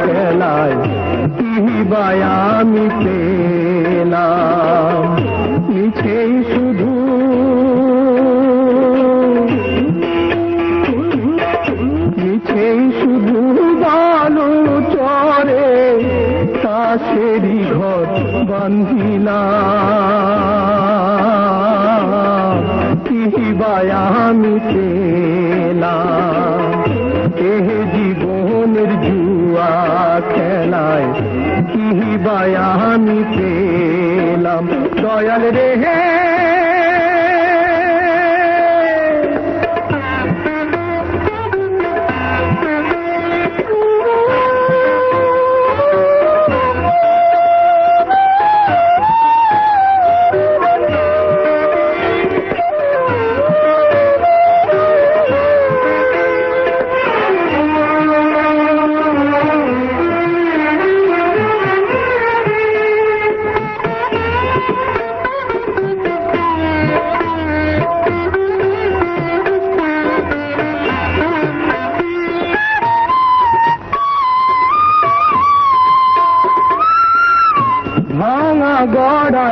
খেলায় কি বায়া আমি পেলাম। মিছেই শুধু মিছেই শুধু বালু চরে তাসেরই ঘর বান্ধিলাম। কি বায়া আমি পেলাম। জীবনের জুয়া খেলায় কি বায়া আমি পেলাম দয়াল রে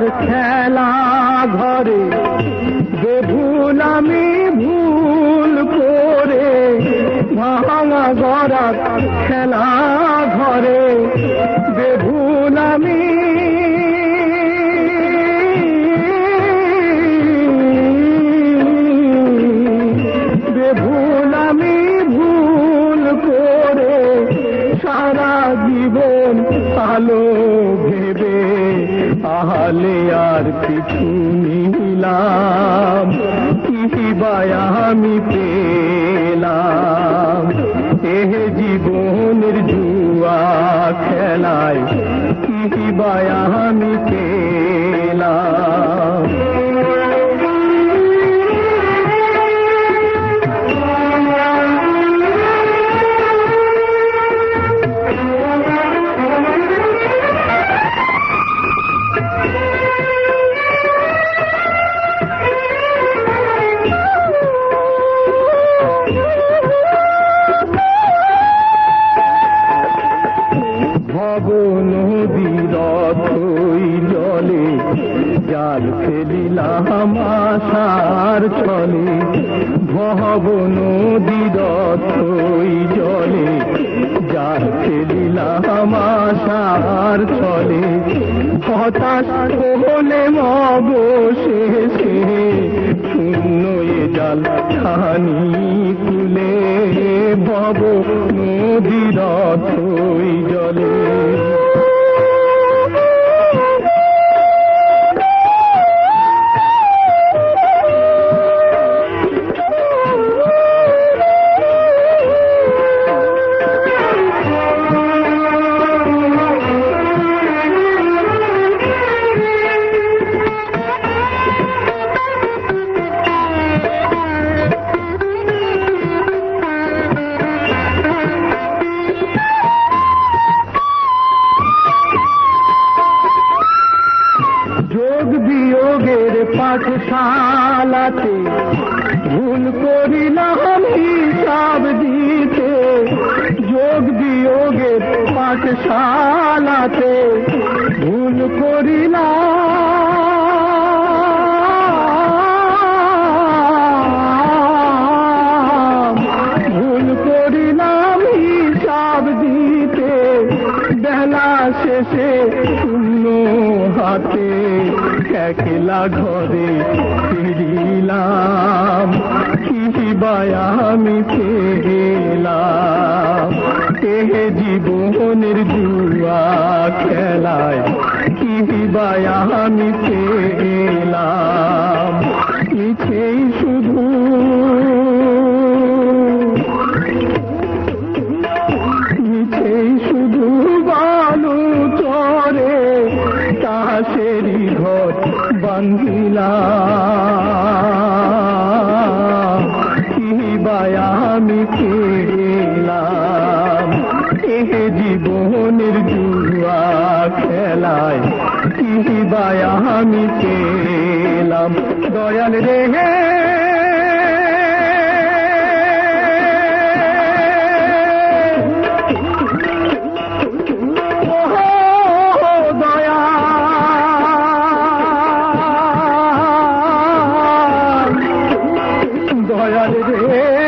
গড়ার খেলা ঘরে বেভুল আমি ভুল করে ভাঙা গড়ার খেলা ঘরে বেভুল বেভুল আমি ভুল করে সারা জীবন আহলে আর কিছু নিলাম। কি বায়া আমি পেলাম ভব নদীর অথই জলে, জাল ফেলিলাম আশার ভব জলে, জাল ফেলিলাম আশার হতাশ শূন্য জাল খানি কুলে ভব নদীর জলে। পাঠশালাতে ভুল করিলাম হিসাব দিতে যোগ বিয়োগের পাঠশালাতে। ভুল করিলাম ভুল করিলাম হিসাব দিতে বেলা শেষে শূন্য হাতে। একলা ঘরে ফিরিলাম কি বায়া আমি বাঙ্গিলা কিবায়া আমি খেলাম এহ জীবনের জুয়া খেলায় কিবায়া আমি খেলাম দয়াল রে அழகுதே